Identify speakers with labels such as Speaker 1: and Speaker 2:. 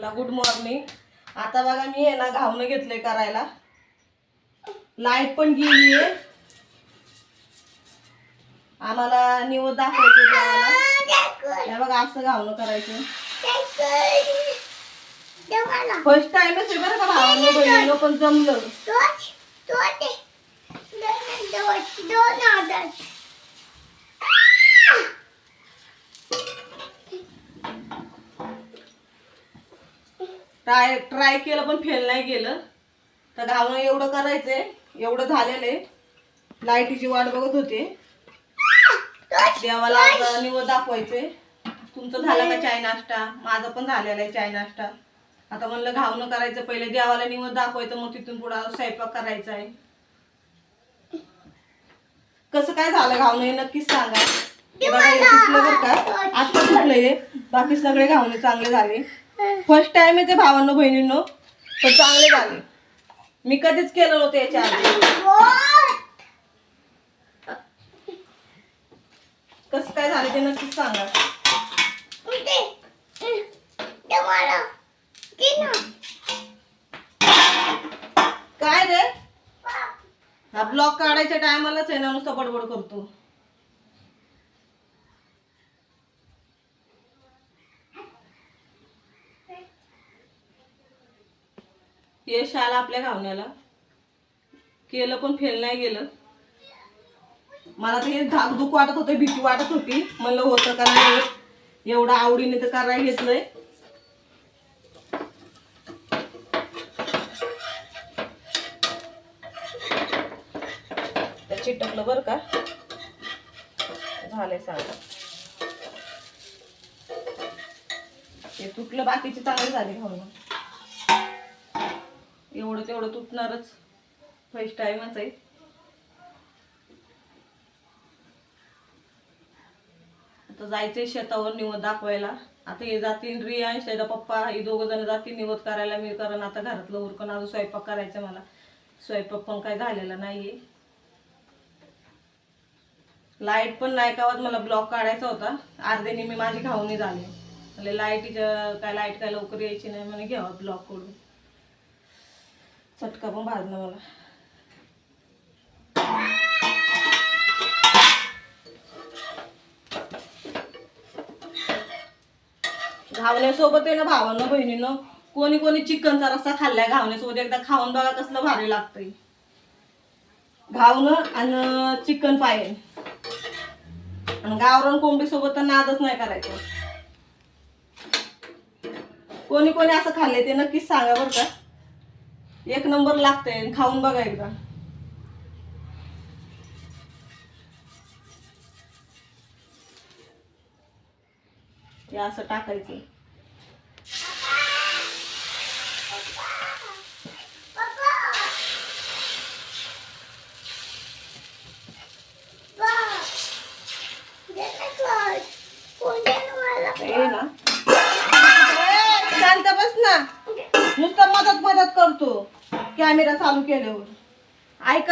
Speaker 1: सगळ्यांना good morning आता बघा मी आहे ना घावणं घेतलंय करायला लाइट पण गेली आहे आम्हाला निवड दाखवायचं देवाला बघा असं घावणं करायचं फर्स्ट टाइमच आहे बरं का भावानं बहिणीनं पण जमलं ट्राय ट्राय केलं पण फेल नाही गेलं. तर घावणं एवढं करायचंय एवढं झालेलं आहे. लाईटीची वाट बघत होते. देवाला निवड दाखवायचंय. तुमचं झालं का चाय नाश्ता? माझं पण झालेला आहे चाय नाश्ता. आता म्हणलं घावणं करायचं पहिले देवाला निवड दाखवायचं मग तिथून पुढे स्वयंपाक करायचा आहे. कसं काय झालं घावणं हे नक्कीच सांगा. बघा हे तुटलं बरं का? आता तुटलं हे बाकी सगळे घावणे चांगले झाले. फर्स्ट टाइम आहे ते भावांनो बहिणींनो. पण चांगले झाले मी कधीच केलं नव्हतं याच्या आधी. कसं काय झालं ते नक्कीच सांगा. काय रे? हा ब्लॉक काढायच्या टायमालाच आहे ना नुसतं बडबड करतो. यश आला आपल्या घावण्याला. केलं पण फेल नाही गेलं. मला तर हे धाक दुख वाटत होतं भीती वाटत होती. म्हणलं होतं का नाही एवढं आवडीने तर करायला घेतलंय. चिटकलं बरं का. झालंय सांगा हे तुटलं बाकीचे चांगले झाले खाऊन एवढं तेवढं तुटणारच. फर्स्ट टाइमच आहे. आता जायचंय शेतावर निवत दाखवायला. आता हे जातील रिया आणि पप्पा हे दोघं जण जातील निवत करायला. मी कारण आता घरातलं उरकून अजून स्वयंपाक करायचा मला. स्वयंपाक पण काय झालेला नाहीये. लाइट पण नाही कावत मला ब्लॉक काढायचा होता. अर्धे मी माझी घावणी झाली. म्हणजे लाईटीच्या काय लाइट काय लवकर यायची नाही. म्हणे घ्यावा ब्लॉक करून चटका पण भाजला मला. घावण्यासोबत आहे ना भावानं बहिणीनं. कोणी कोणी चिकनचा रस्सा खाल्लाय घावण्यासोबत. एकदा खाऊन बघा कसलं भारी लागतंय. घावणं आणि चिकन पाय. आणि गावरान कोंबडी सोबत तर नादच नाही करायचं. कोणी कोणी असं खाल्लंय ते नक्कीच सांगा बरं का. एक नंबर लागतंय खाऊन बघा एकदा. असं टाकायचं हे ना ए, शांत बस ना नुसतं मदत मदत करतो. कॅमेरा चालू केल्यावर. ऐक